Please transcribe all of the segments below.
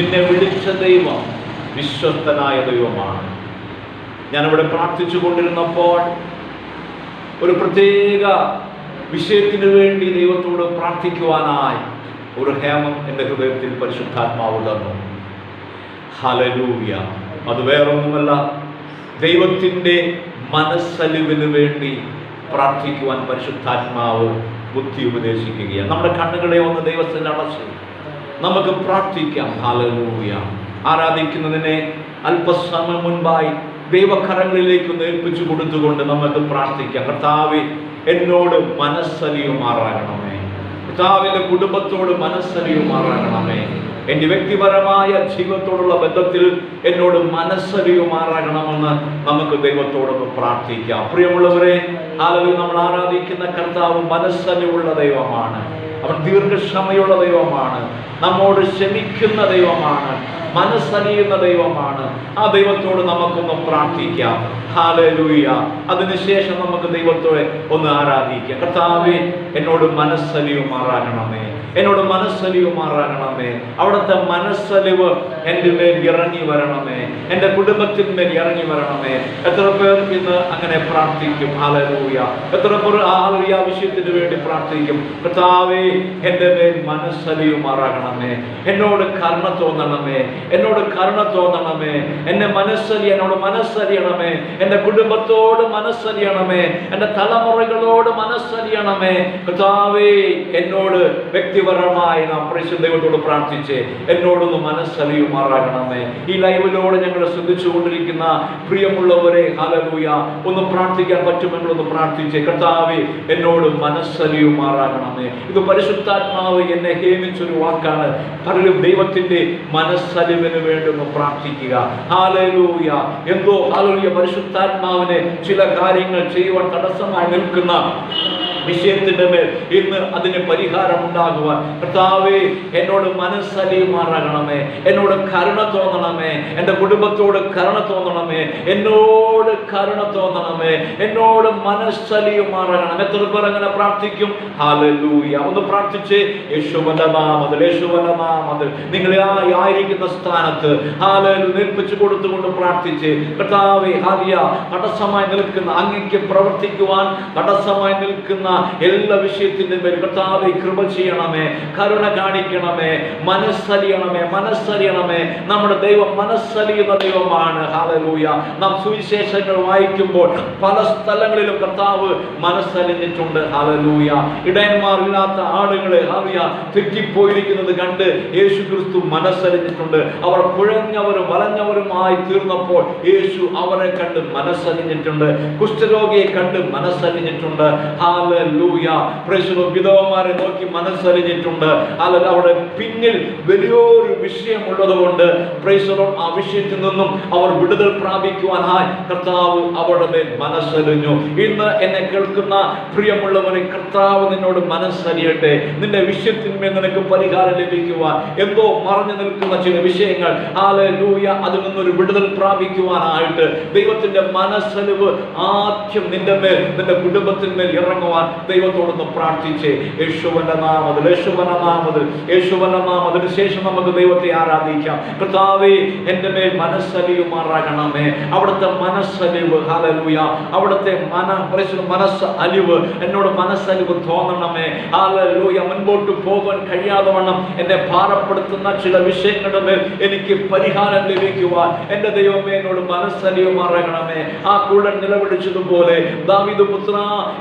നിന്നെ വിളിച്ച ദൈവം വിശ്വസ്തനായ ദൈവമാണ്. ഞാനിവിടെ പ്രാർത്ഥിച്ചു കൊണ്ടിരുന്നപ്പോൾ ഒരു പ്രത്യേക വിഷയത്തിന് വേണ്ടി ദൈവത്തോട് പ്രാർത്ഥിക്കുവാനായി ഒരു ഹേമം എന്റെ ഹൃദയത്തിൽ പരിശുദ്ധാത്മാവ് തന്നു. ഹലലൂയ അത് വേറൊന്നുമല്ല ദൈവത്തിന്റെ മനസ്സലിവിന് വേണ്ടി പ്രാർത്ഥിക്കുവാൻ പരിശുദ്ധാത്മാവ് ബുദ്ധി ഉപദേശിക്കുകയാണ്. നമ്മുടെ കണ്ണുകളെ ഒന്ന് ദൈവത്തിന്റെ അടച്ചു. നമുക്ക് പ്രാർത്ഥിക്കാം. ഹാലൂയ ആരാധിക്കുന്നതിനെ അല്പസമയം മുൻപായി ദൈവകരങ്ങളിലേക്ക് ഏൽപ്പിച്ചു കൊടുത്തുകൊണ്ട് നമുക്ക് പ്രാർത്ഥിക്കാം. കർത്താവ് എന്നോട് മനസ്സലിയുമാറാകണമേ കർത്താവിന്റെ കുടുംബത്തോട് മനസ്സലിയുമാറാകണമേ എന്റെ വ്യക്തിപരമായ ജീവിതത്തോടുള്ള ബന്ധത്തിൽ എന്നോട് മനസ്സലിയുമാറാകണമെന്ന് നമുക്ക് ദൈവത്തോടൊന്ന് പ്രാർത്ഥിക്കാം. പ്രിയമുള്ളവരെ ആളുകൾ നമ്മൾ ആരാധിക്കുന്ന കർത്താവ് മനസ്സലിയുള്ള ദൈവമാണ്. അവൻ ദീർഘക്ഷമയുള്ള ദൈവമാണ്. നമ്മോട് ക്ഷമിക്കുന്ന ദൈവമാണ്. മനസ്സലിയുന്ന ദൈവമാണ്. ആ ദൈവത്തോട് നമുക്കൊന്ന് പ്രാർത്ഥിക്കാം. ഹാലലൂയ അതിനുശേഷം നമുക്ക് ദൈവത്തോടെ ഒന്ന് ആരാധിക്കാം. കർത്താവെ എന്നോട് മനസ്സലിയുമാറാകണമേ. എന്നോട് മനസ്സലിയുമാറാകണമേ. അവിടുത്തെ മനസ്സലിവ് എന്റെ മേൽ ഇറങ്ങി വരണമേ. എന്റെ കുടുംബത്തിന്മേൽ ഇറങ്ങി വരണമേ. എത്ര പേർ ഇന്ന് അങ്ങനെ പ്രാർത്ഥിക്കും? ഹാലലൂയ എത്ര പേർ ആ ഒരു ആവശ്യത്തിന് വേണ്ടി പ്രാർത്ഥിക്കും? കർത്താവേ എന്റെ മേൽ മനസ്സലിയുമാറാകണമേ. എന്നോട് കർമ്മ തോന്നണമേ. എന്നോട് കരുണ തോന്നണമേ. എന്നെ മനസ്സലി എന്നോട് മനസ്സലിയണമേ. എന്റെ കുടുംബത്തോട് മനസ്സലിയണമേ. എന്റെ തലമുറകളോട് മനസ്സലിയണമേ. കർത്താവേ എന്നോട് വ്യക്തിപരമായി നാം ദൈവത്തോട് പ്രാർത്ഥിച്ച് എന്നോടൊന്ന് മനസ്സലിയുമാറാകണമേ. ഈ ലൈവിലൂടെ ഞങ്ങൾ ശ്രദ്ധിച്ചുകൊണ്ടിരിക്കുന്ന പ്രിയമുള്ളവരെ ഹലലൂയ ഒന്ന് പ്രാർത്ഥിക്കാൻ പറ്റുമെങ്കിൽ ഒന്ന് പ്രാർത്ഥിച്ച് കർത്താവെ എന്നോട് മനസ്സലിയുമാറാകണമേ. ഇത് പരിശുദ്ധാത്മാവ് എന്നെ ഹേമിച്ചൊരു വാക്കാണ്. പലരും ദൈവത്തിന്റെ മനസ്സലിവിന് വേണ്ടി ഒന്ന് പ്രാർത്ഥിക്കുക. ഹാലലൂയ എന്തോ ഹാലൂയ പരിശുദ്ധാത്മാവിനെ ചില കാര്യങ്ങൾ ചെയ്യുവാൻ തടസ്സമായി നിൽക്കുന്ന വിഷയത്തിന്റെ മേൽ ഇന്ന് അതിന് പരിഹാരം ഉണ്ടാകുവാൻ. കർത്താവേ എന്നോട് മനസ്സലിയുമാറാകണമേ എന്നോട് കരുണ തോന്നണമേ. എന്റെ കുടുംബത്തോട് കരുണ തോന്നണമേ. എന്നോട് കരുണ തോന്നണമേ. എന്നോട് മനസ്സലിയുമാറാകണം എത്ര പേർ അങ്ങനെ പ്രാർത്ഥിക്കും? ഹാലലൂയ ഒന്ന് പ്രാർത്ഥിച്ച് യേശുവന്റെ നാമതിൽ യേശുവന്റെ നാമതിൽ നിങ്ങൾ ആയിരിക്കുന്ന സ്ഥാനത്ത് ഹാലലു നിൽപ്പിച്ചു കൊടുത്തുകൊണ്ട് പ്രാർത്ഥിച്ച് കർത്താവേ ഹാലിയ തടസ്സമായി നിൽക്കുന്ന അങ്ങയ്ക്ക് പ്രവർത്തിക്കുവാൻ തടസ്സമായി നിൽക്കുന്ന എല്ലാ വിഷയത്തിന്റെ മേൽ കർത്താവെ കൃപ ചെയ്യണമേ കരുണ കാണിക്കണമേ മനസ്സലിയണമേ മനസ്സലിയണമേ. നമ്മുടെ ദൈവം മനസ്സലിയുന്ന ദൈവമാണ്. ഹാലലൂയ നാം സുവിശേഷങ്ങൾ വായിക്കുമ്പോൾ പല സ്ഥലങ്ങളിലും കർത്താവ് മനസ്സലിഞ്ഞിട്ടുണ്ട്. ഹാലലൂയ ഇടയന്മാരില്ലാത്ത ആളുകളെ ഹാലിയ തെറ്റിപ്പോയിരിക്കുന്നത് കണ്ട് യേശു ക്രിസ്തു മനസ്സലിഞ്ഞിട്ടുണ്ട്. അവർ കുഴഞ്ഞവരും വലഞ്ഞവരുമായി തീർന്നപ്പോൾ യേശു അവരെ കണ്ട് മനസ്സലിഞ്ഞിട്ടുണ്ട്. കുഷ്ഠരോഗിയെ കണ്ട് മനസ്സലിഞ്ഞിട്ടുണ്ട്. ഹാലലൂയ വിധവന്മാരെ നോക്കി മനസ്സറിഞ്ഞിട്ടുണ്ട് അല്ലെങ്കിൽ അവിടെ പിന്നിൽ വലിയൊരു വിഷയമുള്ളത് കൊണ്ട് പ്രേക്ഷകർ ആ വിഷയത്തിൽ നിന്നും അവർ വിടുതൽ പ്രാപിക്കുവാനായി കർത്താവ് അവരുടെ മേൽ മനസ്സറിഞ്ഞു ഇന്ന് എന്നെ കേൾക്കുന്ന പ്രിയമുള്ളവരെ കർത്താവ് നിന്നോട് മനസ്സറിയട്ടെ നിന്റെ വിഷയത്തിന്മേൽ നിനക്ക് പരിഹാരം ലഭിക്കുവാൻ. എന്തോ മറഞ്ഞു നിൽക്കുന്ന ചില വിഷയങ്ങൾ. ഹാലലൂയ അതിൽ നിന്നൊരു വിടുതൽ പ്രാപിക്കുവാനായിട്ട് ദൈവത്തിന്റെ മനസ്സലിവ് ആദ്യം നിന്റെ മേൽ നിന്റെ കുടുംബത്തിന്മേൽ ഇറങ്ങുവാൻ ദൈവത്തോടൊന്ന് പ്രാർത്ഥിച്ച് യേശുവന്റെ നാമത്തിൽ യേശുവന്റെ നാമത്തിൽ യേശുവന്റെ നാമത്തിന് ശേഷം നമുക്ക് ദൈവത്തെ ആരാധിക്കാം. കർത്താവേ എന്റെ മേൽ മനസ്സലിയുമാറാകണമേ. അവിടുത്തെ മനസ്സലിവ് ഹാലലൂയ അവിടുത്തെ മന മനസ്സ് അലിവ് എന്നോട് മനസ്സലിവ് തോന്നണമേ. ഹാലലൂയ മുൻപോട്ട് പോകാൻ കഴിയാതെ വണ്ണം എന്നെ ഭാരപ്പെടുത്തുന്ന ചില വിഷയങ്ങളുടെ മേൽ എനിക്ക് പരിഹാരം ലഭിക്കുവാൻ എന്റെ ദൈവമേ എന്നോട് മനസ്സലിയുമാറാകണമേ. ആ കൂടെ നിലവിളിച്ചതുപോലെ ദാവിദ് പുത്ര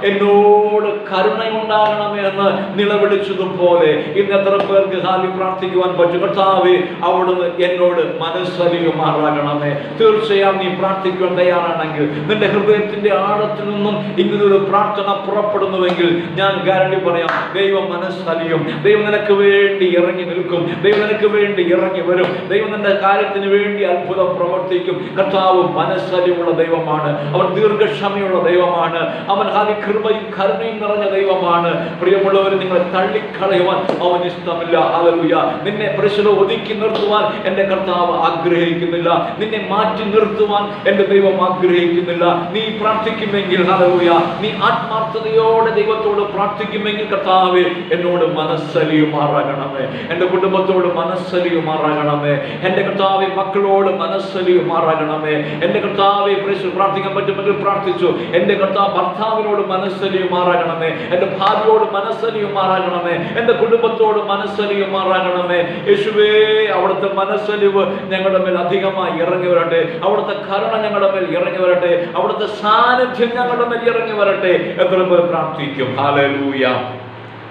എന്നോട് കരുണയുണ്ടാകണമേ എന്ന് നിലവിളിച്ചതുപോലെ ഇന്ന് എത്ര പേർക്ക് ഹാലി പ്രാർത്ഥിക്കുവാൻ പറ്റും? കർത്താവേ അവിടുന്ന് എന്നോട് മനസ്സലിയുമാറാകണമേ. തീർച്ചയായും നീ പ്രാർത്ഥിക്കുവാൻ തയ്യാറാണെങ്കിൽ നിന്റെ ഹൃദയത്തിന്റെ ആഴത്തിൽ നിന്നും ഇങ്ങനൊരു പ്രാർത്ഥന പുറപ്പെടുന്നുവെങ്കിൽ ഞാൻ ഗ്യാരണ്ടി പറയാം ദൈവം മനസ്സലിയും. ദൈവം നിനക്ക് വേണ്ടി ഇറങ്ങി നിൽക്കും. ദൈവം നിനക്ക് വേണ്ടി ഇറങ്ങി വരും. ദൈവം നിന്റെ കാര്യത്തിന് വേണ്ടി അത്ഭുതം പ്രവർത്തിക്കും. കർത്താവ് മനസ്സലിയുള്ള ദൈവമാണ്. അവൻ ദീർഘക്ഷമയുള്ള ദൈവമാണ്. അവൻ ഹാലി കൃപയും കരുണയും കനിയും നിറഞ്ഞ ദൈവമാണ്. പ്രിയമുള്ളവർ നിങ്ങളെ തള്ളിക്കളയുവാൻ അവൻ ഇഷ്ടമില്ല. ഹല്ലേലൂയ. നിന്നെ പ്രശ്നം ഒതുക്കി നിർത്തുവാൻ എന്റെ കർത്താവ് ആഗ്രഹിക്കുന്നില്ല. നിന്നെ മാറ്റി നിർത്തുവാൻ എന്റെ ദൈവം ആഗ്രഹിക്കുന്നില്ല. നീ പ്രാർത്ഥിക്കുമെങ്കിൽ ഹല്ലേലൂയ. നീ ആത്മാർത്ഥതയോടെ ദൈവത്തോട് പ്രാർത്ഥിക്കുമെങ്കിൽ കർത്താവേ എന്നോട് മനസ്സലിയുമാറാകണമേ എന്റെ കുടുംബത്തോട് മനസ്സലിയുമാറാകണമേ എന്റെ കർത്താവെ മക്കളോട് മനസ്സലിയുമാറാകണമേ എന്റെ കർത്താവെ പ്രാർത്ഥിക്കാൻ പറ്റുമെങ്കിൽ പ്രാർത്ഥിച്ചു. എന്റെ കർത്താവ് ഭർത്താവിനോട് മനസ്സലിയുമാറാകണമേ എന്റെ ഭാര്യയോട് മനസ്സലിയുമാറാകണമേ എന്റെ കുടുംബത്തോട് മനസ്സലിയുമാറാകണമേ യേശുവേ അവിടുത്തെ മനസ്സലിവ് ഞങ്ങളുടെ മേൽ അധികമായി ഇറങ്ങി വരട്ടെ. അവിടുത്തെ കരുണ ഞങ്ങളുടെ മേൽ ഇറങ്ങി വരട്ടെ. അവിടുത്തെ സാന്നിധ്യം ഞങ്ങളുടെ മേൽ ഇറങ്ങി വരട്ടെ. എത്ര പേർ പ്രാർത്ഥിക്കും? ഹാലലൂയ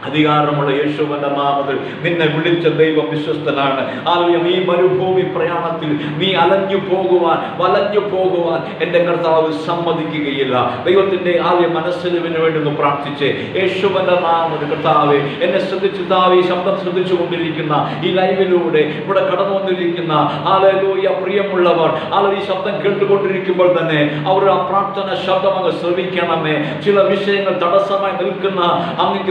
അധികാരമുള്ള യേശുവിന്റെ നാമത്തിൽ നിന്നെ വിളിച്ച ദൈവം വിശ്വസ്തനാണ്. ആലയം ഈ മരുഭൂമി പ്രയാണത്തിൽ നീ അലഞ്ഞു പോകുവാൻ വലഞ്ഞു പോകുവാൻ എന്റെ കർത്താവ് സമ്മതിക്കുകയില്ല. ദൈവത്തിന്റെ ആദ്യ മനസ്സിന് വേണ്ടി ഒന്ന് പ്രാർത്ഥിച്ച്. യേശുവിന്റെ നാമത്തിൽ കർത്താവെ എന്നെ ശ്രദ്ധിച്ചു താവ് ഈ ശബ്ദം ശ്രദ്ധിച്ചു കൊണ്ടിരിക്കുന്ന ഈ ലൈവിലൂടെ ഇവിടെ കടന്നു വന്നിരിക്കുന്ന ആലൂയ പ്രിയമുള്ളവർ ആല ഈ ശബ്ദം കേട്ടുകൊണ്ടിരിക്കുമ്പോൾ തന്നെ അവർ ആ പ്രാർത്ഥന ശബ്ദം അങ്ങ് ശ്രമിക്കണമേ ചില വിഷയങ്ങൾ തടസ്സമായി നിൽക്കുന്ന അങ്ങക്ക്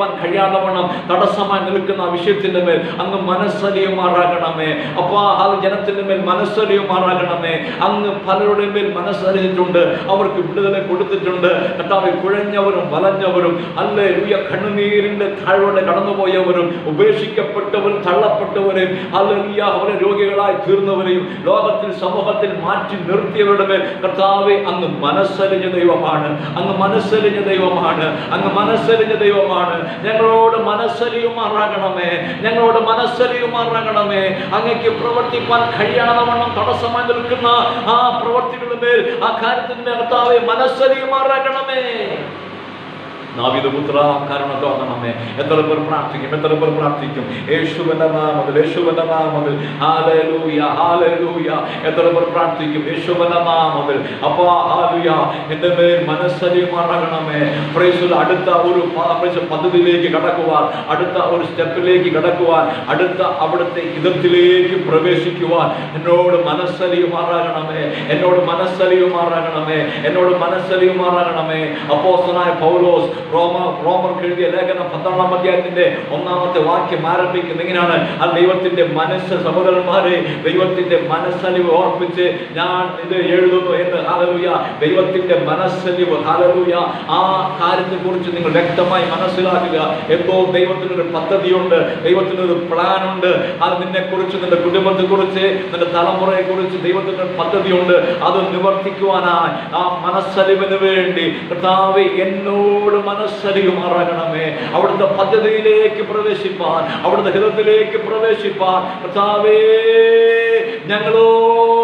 പ്രവർത്തിപ്പാൻ കഴിയാതെ വണ്ണം തടസ്സമായി നിൽക്കുന്ന വിഷയത്തിന്റെ മേൽ അങ്ങ് മനസ്സലിയുമാറാകണമേ. അപ്പൊ ആ ജനത്തിന്റെ മേൽ മനസ്സലിയുമാറാകണമേ. അങ്ങ് പലരുടെ മേൽ മനസ്സറിഞ്ഞിട്ടുണ്ട് അവർക്ക് വിടുതലെ കൊടുത്തിട്ടുണ്ട്. കർത്താവ് കുഴഞ്ഞവരും വലഞ്ഞവരും അല്ലേ ഉയ കണ്ണുനീരിന്റെ താഴോടെ കടന്നുപോയവരും ഉപേക്ഷിക്കപ്പെട്ടവരും തള്ളപ്പെട്ടവരെയും അല്ലെങ്കിൽ അവരെ രോഗികളായി തീർന്നവരെയും ലോകത്തിൽ സമൂഹത്തിൽ മാറ്റി നിർത്തിയവരുടെ മേൽ കർത്താവെ അങ്ങ് മനസ്സലിഞ്ഞ ദൈവമാണ്. അങ്ങ് മനസ്സലിഞ്ഞ ദൈവമാണ്. അങ്ങ് മനസ്സലിഞ്ഞ ദൈവമാണ്. ഞങ്ങളോട് മനസ്സലിയുമാറാകണമേ ഞങ്ങളോട് മനസ്സലിയുമാറാകണമേ അങ്ങക്ക് പ്രവർത്തിപ്പാൻ കഴിയാതെ വണ്ണം തടസ്സമായി നിൽക്കുന്ന ആ പ്രവർത്തികളുടെ മേൽ ആ കാര്യത്തിന്റെ കർത്താവെ മനസ്സലിയുമാറാകണമേ നാവിദപുത്ര കരുണ തോന്നണമേ എത്ര പേർ പ്രാർത്ഥിക്കും എത്ര പേർ പ്രാർത്ഥിക്കും? യേശുവിന്റെ നാമത്തിൽ യേശുവിന്റെ നാമത്തിൽ. ഹാലലൂയ ഹാലലൂയ എത്ര പേർ പ്രാർത്ഥിക്കും? യേശുവിന്റെ നാമത്തിൽ. അപ്പാ ഹാലുയ എന്റെ മേൽ മറങ്ങണമേ പ്രൈസുൽ അടുത്ത ഒരു പദ്ധതിയിലേക്ക് കടക്കുവാൻ അടുത്ത ഒരു സ്റ്റെപ്പിലേക്ക് കടക്കുവാൻ അടുത്ത അവിടുത്തെ ഇതത്തിലേക്ക് പ്രവേശിക്കുവാൻ എന്നോട് മനസ്സലിയുമാറാകണമേ എന്നോട് മനസ്സലിയുമാറാകണമേ എന്നോട് മനസ്സലിയുമാറാകണമേ അപ്പോസനായ പൗലോസ് റോമ റോമർ എഴുതിയ ലേഖനം പന്ത്രണ്ടാം അധ്യായത്തിന്റെ ഒന്നാമത്തെ വാക്യം ആരംഭിക്കുന്നത് ഇങ്ങനെയാണ് ആ ദൈവത്തിന്റെ മനസ്സ് സഹോദരന്മാരെ ദൈവത്തിന്റെ മനസ്സലിവ് ഓർപ്പിച്ച് ഞാൻ ഇത് എഴുതുന്നു എന്ന്. ഹാലലൂയ ദൈവത്തിന്റെ മനസ്സലിവ്. ഹാലലൂയ ആ കാര്യത്തെ കുറിച്ച് നിങ്ങൾ വ്യക്തമായി മനസ്സിലാക്കുക. എന്തോ ദൈവത്തിനൊരു പദ്ധതിയുണ്ട് ദൈവത്തിനൊരു പ്ലാൻ ഉണ്ട് അത് നിന്നെ കുറിച്ച് നിന്റെ കുടുംബത്തെ കുറിച്ച് നിന്റെ തലമുറയെ കുറിച്ച് ദൈവത്തിനൊരു പദ്ധതിയുണ്ട്. അത് നിവർത്തിക്കുവാനായി ആ മനസ്സലിവിന് വേണ്ടി കർത്താവ് എന്നോട് മനസ്സലിയുമാറാകണമേ അവിടുത്തെ പദ്ധതിയിലേക്ക് പ്രവേശിപ്പാൻ അവിടുത്തെ ഹിതത്തിലേക്ക് പ്രവേശിപ്പാൻ. കർത്താവേ ഞങ്ങളോട്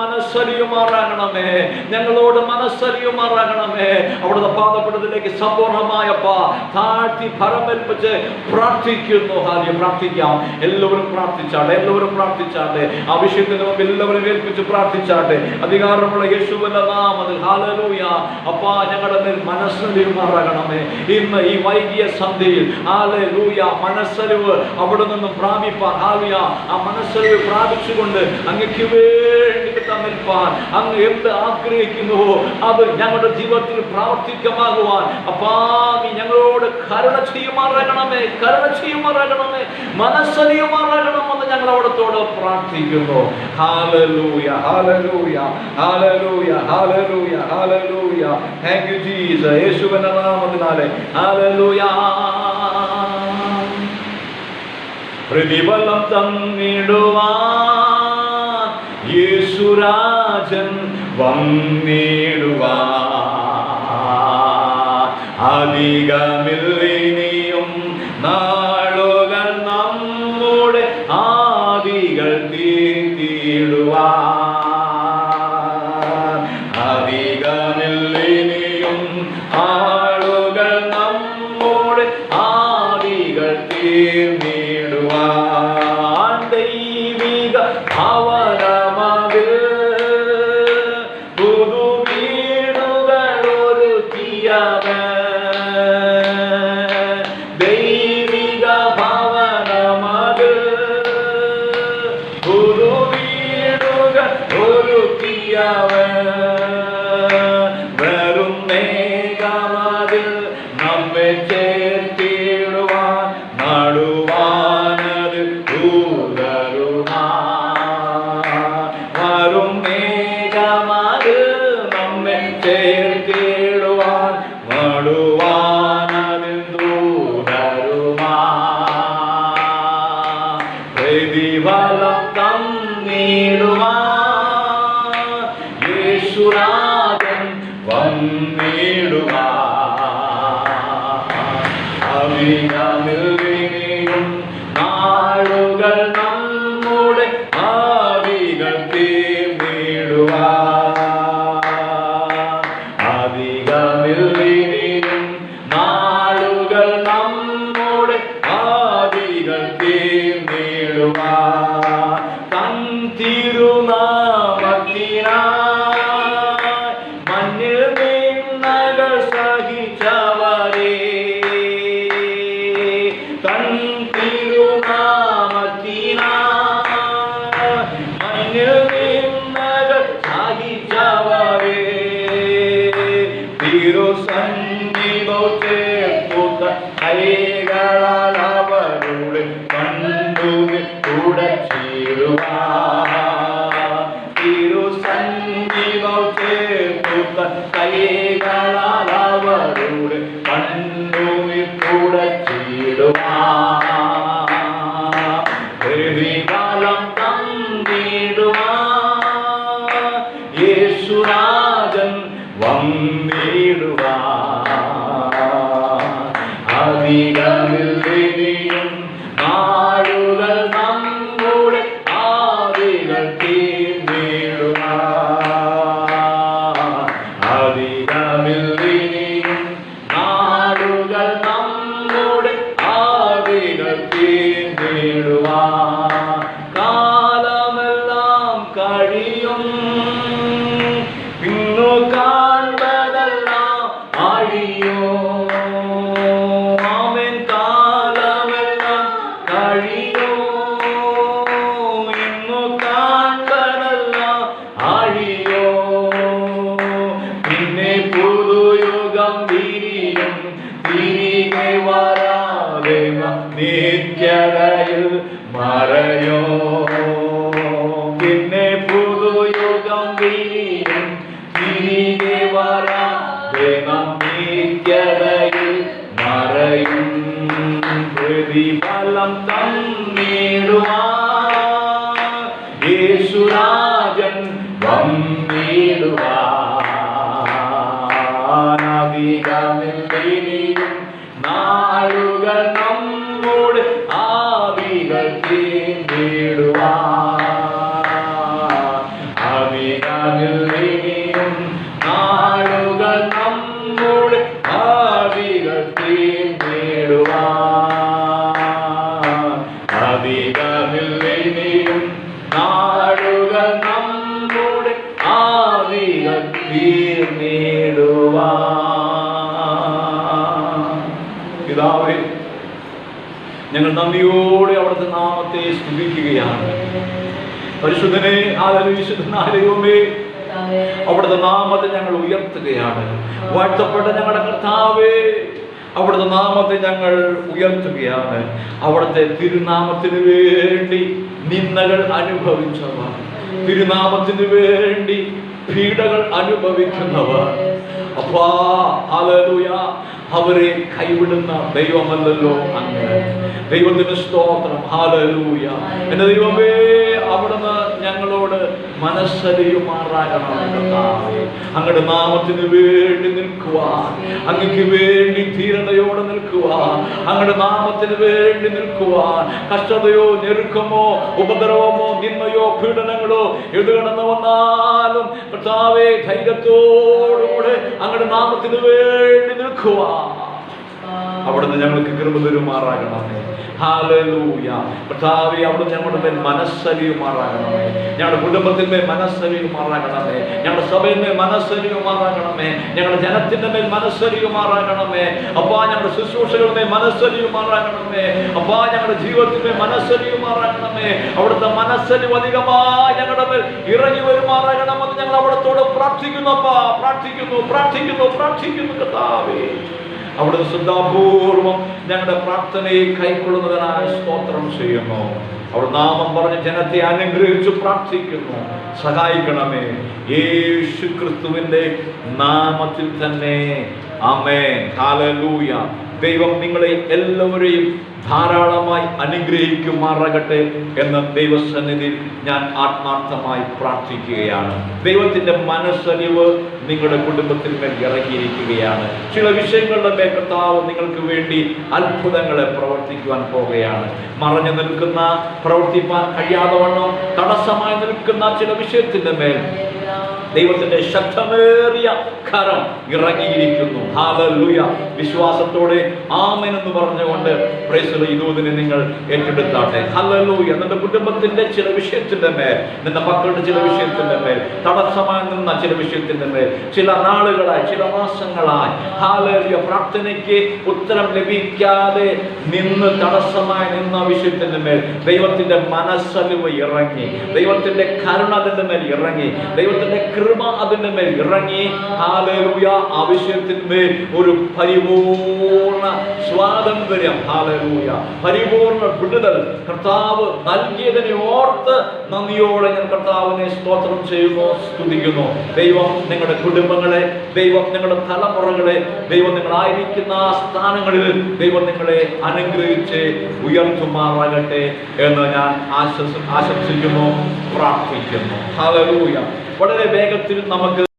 മനസ്സലിയുമാറാകണമേ. ഞങ്ങളോട് മനസ്സലിയുമാറാകണമേ. അവിടുത്തെ പാതപ്പെടുത്തിലേക്ക് സമ്പൂർണമായ പാ താഴ്ത്തി ഫലമേൽപ്പിച്ച് പ്രാർത്ഥിക്കുന്നു. ഹാര്യ പ്രാർത്ഥിക്കാം. എല്ലാവരും പ്രാർത്ഥിച്ചാട്ടെ എല്ലാവരും പ്രാർത്ഥിച്ചാട്ടെ. ആവശ്യത്തിന് മുമ്പ് എല്ലാവരും ഏൽപ്പിച്ച് പ്രാർത്ഥിച്ചാട്ടെ. അധികാരമുള്ള യേശുവിന്റെ നാമത് ഹാലലൂയ. അപ്പാ ഞങ്ങളുടെ മേൽ മനസ്സലിയുമാറാകണമേ. ഇന്ന് ഈ വൈകിയ സന്ധ്യയിൽ ഹാലലൂയ മനസ്സലിവ് അവിടെ നിന്നും പ്രാപിപ്പാൻ. ഹാലുയ ആ മനസ്സലിവ് പ്രാപിച്ചുകൊണ്ട് അങ്ങക്ക് വേണ്ടി നിൽപ്പാൻ അങ്ങ് എന്ത് ആഗ്രഹിക്കുന്നുവോ അത് ഞങ്ങളുടെ ജീവിതത്തിൽ പ്രാവർത്തികമാകുവാൻ. അപ്പാ നീ ഞങ്ങളോട് കരുണ ചെയ്യുമാറാകണമേ കരുണ ചെയ്യുമാറാകണമേ മനസ്സലിയുമാറാകണമെന്ന് ഞങ്ങൾ അവിടത്തോട് പ്രാർത്ഥിക്കുന്നു. Hallelujah hallelujah hallelujah hallelujah hallelujah thank you Jesus യേശുവിന്റെ നാമത്തിനാലെ. ഹാലലൂയ പ്രതിഫലം തന്നിടുവാൻ യേശുരാജൻ വന്നിടുവാ. അധികമില്ലിനിയും നാളുകൾ Cheer, cheer, cheer. Swami Namil أنت 还有 പരിശുദ്ധനെ ആലയ വിശുദ്ധനാലയവുമേ അവിടുത്തെ നാമത്തെ ഞങ്ങൾ ഉയർത്തുകയാണ്. വാഴ്ത്തപ്പെട്ട ഞങ്ങളുടെ കർത്താവേ അവിടുത്തെ നാമത്തെ ഞങ്ങൾ ഉയർത്തുകയാണ്. അവിടുത്തെ തിരുനാമത്തിന് വേണ്ടി നിന്ദകൾ അനുഭവിച്ചവർ തിരുനാമത്തിന് വേണ്ടി പീഡകൾ അനുഭവിക്കുന്നവർ അപ്പാ ഹല്ലേലൂയ. അവരെ കൈവിടുന്ന ദൈവമല്ലല്ലോ അങ്ങനെ ദൈവത്തിന് സ്തോത്രം. ഹാലലൂയ എന്റെ ദൈവമേ അവിടുന്ന് ഞങ്ങളോട് മനസ്സരിയുമാറാകണം അങ്ങടെ നാമത്തിന് വേണ്ടി നിൽക്കുവാൻ അങ്ങക്ക് വേണ്ടി ധീരതയോടെ നിൽക്കുവാൻ അങ്ങയുടെ നാമത്തിന് വേണ്ടി നിൽക്കുവാൻ കഷ്ടതയോ ഞെരുക്കമോ ഉപദ്രവമോ നിന്മയോ പീഡനങ്ങളോ എഴുതുകടന്നു വന്നാലും കർത്താവേ ധൈര്യത്തോടുകൂടെ അങ്ങയുടെ നാമത്തിന് വേണ്ടി നിൽക്കുവാൻ അവിടുന്ന് ഞങ്ങൾക്ക് കൃപ തരുമാറാകണമേ. ഹാലൂയ കർത്താവേ അവിടുന്ന് ഞങ്ങളുടെ മേൽ മനസ്സരിയുമാറാകണമേ ഞങ്ങളുടെ കുടുംബത്തിന്മേൽ മനസ്സരിയുമാറാകണമേ ഞങ്ങളുടെ സഭയിന്മേൽ മനസ്സരിയുമാറാകണമേ ഞങ്ങളുടെ ജനത്തിന്റെ മേൽ മനസ്സരിയുമാറാകണമേ അപ്പാ ഞങ്ങളുടെ ശുശ്രൂഷകളുടെ മനസ്സരിയുമാറാകണമേ അപ്പാ ഞങ്ങളുടെ ജീവിതത്തിന്മേൽ മനസ്സരിയുമാറാകണമേ അവിടുത്തെ മനസ്സരിവ് അധികമായി ഞങ്ങളുടെ മേൽ ഇറങ്ങി വരുമാറാകണമെന്ന് ഞങ്ങൾ അവിടത്തോട് പ്രാർത്ഥിക്കുന്നു അപ്പാ. പ്രാർത്ഥിക്കുന്നു പ്രാർത്ഥിക്കുന്നു പ്രാർത്ഥിക്കുന്നു കർത്താവേ. അവിടുന്ന് ശ്രദ്ധാപൂർവം ഞങ്ങളുടെ പ്രാർത്ഥനയെ കൈക്കൊള്ളുന്നതിനായി സ്തോത്രം ചെയ്യുന്നു. അവർ നാമം പറഞ്ഞ് ജനത്തെ അനുഗ്രഹിച്ചു പ്രാർത്ഥിക്കുന്നു. സഹായിക്കണമേ. യേശു ക്രിസ്തുവിന്റെ നാമത്തിൽ തന്നെ. ആമേൻ. ഹാലലൂയ ദൈവം നിങ്ങളെ എല്ലാവരെയും ധാരാളമായി അനുഗ്രഹിക്കുമാറാകട്ടെ എന്ന് ദൈവസന്നിധിയിൽ ഞാൻ ആത്മാർത്ഥമായി പ്രാർത്ഥിക്കുകയാണ്. ദൈവത്തിന്റെ മനസ്സറിവ് നിങ്ങളുടെ കുടുംബത്തിൽ മേൽ ഇറങ്ങിയിരിക്കുകയാണ്. ചില വിഷയങ്ങളുടെ മേൽ കർത്താവ് നിങ്ങൾക്ക് വേണ്ടി അത്ഭുതങ്ങളെ പ്രവർത്തിക്കുവാൻ പോവുകയാണ്. മറഞ്ഞു നിൽക്കുന്ന പ്രവർത്തിപ്പാൻ കഴിയാതെ വണ്ണം തടസ്സമായി നിൽക്കുന്ന ചില വിഷയത്തിന്റെ മേൽ ദൈവത്തിന്റെ ശക്തമേറിയ കരം ഇറങ്ങിയിരിക്കുന്നു. ഹാലൂയ വിശ്വാസത്തോടെ ആമൻ എന്ന് പറഞ്ഞുകൊണ്ട് ഇതുവതിനെ നിങ്ങൾ ഏറ്റെടുത്താട്ടെ. ഹലലൂയ നിന്റെ കുടുംബത്തിന്റെ ചില വിഷയത്തിന്റെ മേൽ നിന്റെ മക്കളുടെ ചില വിഷയത്തിന്റെ മേൽ തടസ്സമായി നിന്ന ചില വിഷയത്തിന്റെ മേൽ ചില നാളുകളായി ചില മാസങ്ങളായി. ഹാലൂയ പ്രാർത്ഥനയ്ക്ക് ഉത്തരം ലഭിക്കാതെ നിന്ന് തടസ്സമായി നിന്ന വിഷയത്തിന്റെ മേൽ ദൈവത്തിന്റെ മനസ്സലിവ് ഇറങ്ങി. ദൈവത്തിന്റെ കരുണ അതിന്റെ മേൽ ഇറങ്ങി. ദൈവത്തിന്റെ കൃപ അതിന്റെ മേൽ ഇറങ്ങി. ഹാലലൂയ ആവശ്യത്തിന്മേൽ ഒരു പരിപൂർണ സ്വാതന്ത്ര്യം ഹാലലൂയ പരിപൂർണ വിടുതൽ കർത്താവ് നൽകിയതിനെ ഓർത്ത് നന്ദിയോടെ ഞാൻ കർത്താവിനെ സ്തോത്രം ചെയ്യുന്നു സ്തുതിക്കുന്നു. ദൈവം നിങ്ങളുടെ കുടുംബങ്ങളെ ദൈവം നിങ്ങളുടെ തലമുറകളെ ദൈവം നിങ്ങളായിരിക്കുന്ന സ്ഥാനങ്ങളിൽ ദൈവം നിങ്ങളെ അനുഗ്രഹിച്ച് ഉയർത്തുമാറാകട്ടെ എന്ന് ഞാൻ ആശംസ ആശംസിക്കുന്നു പ്രാർത്ഥിക്കുന്നു. ഹല്ലേലൂയ. വളരെ വേഗത്തിൽ നമുക്ക്